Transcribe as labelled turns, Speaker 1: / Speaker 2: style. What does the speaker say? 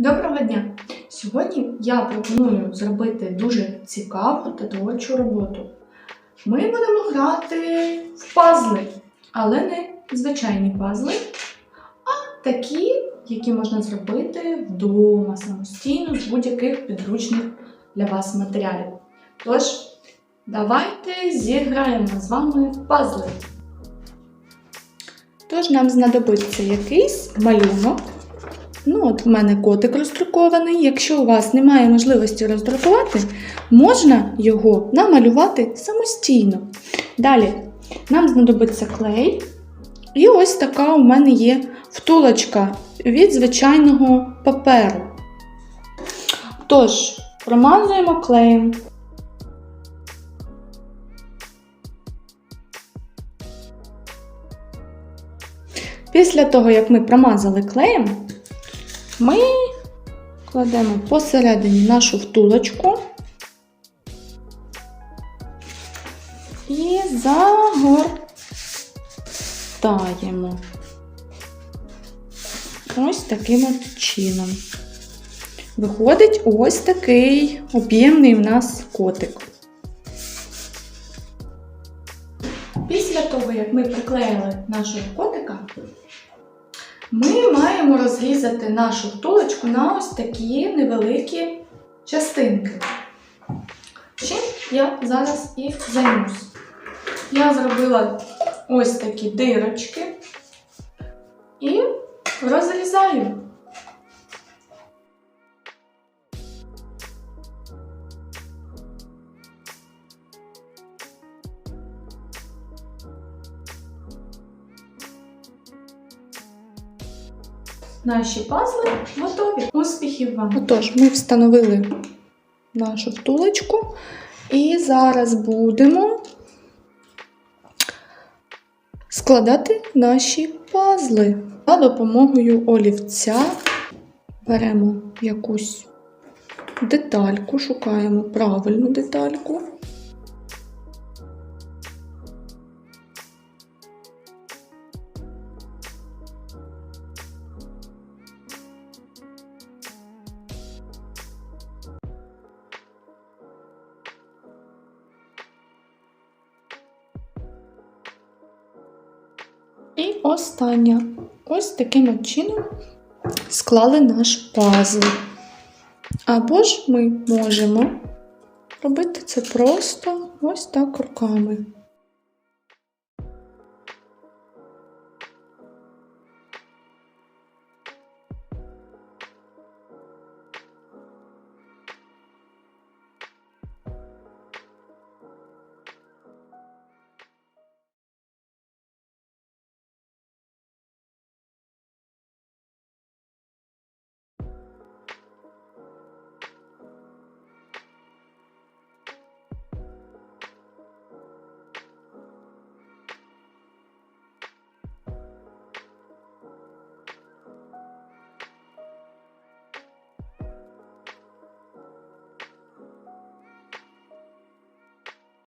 Speaker 1: Доброго дня! Сьогодні я пропоную зробити дуже цікаву та творчу роботу. Ми будемо грати в пазли, але не звичайні пазли, а такі, які можна зробити вдома самостійно з будь-яких підручних для вас матеріалів. Тож, давайте зіграємо з вами в пазли. Тож нам знадобиться якийсь малюнок. Ну, от в мене котик роздрукований. Якщо у вас немає можливості роздрукувати, можна його намалювати самостійно. Далі нам знадобиться клей. І ось така у мене є втулочка від звичайного паперу. Тож, промазуємо клеєм. Після того, як ми промазали клеєм, ми кладемо посередині нашу втулочку і загортаємо. Ось таким от чином. Виходить ось такий об'ємний у нас котик. Після того, як ми приклеїли нашого котика, ми маємо розрізати нашу втулочку на ось такі невеликі частинки. Чим я зараз і займусь. Я зробила ось такі дирочки і розрізаю. Наші пазли готові. Успіхів вам! Отож, ми встановили нашу втулочку і зараз будемо складати наші пазли. За допомогою олівця беремо якусь детальку, шукаємо правильну детальку. І остання. Ось таким чином склали наш пазл. Або ж ми можемо робити це просто ось так руками.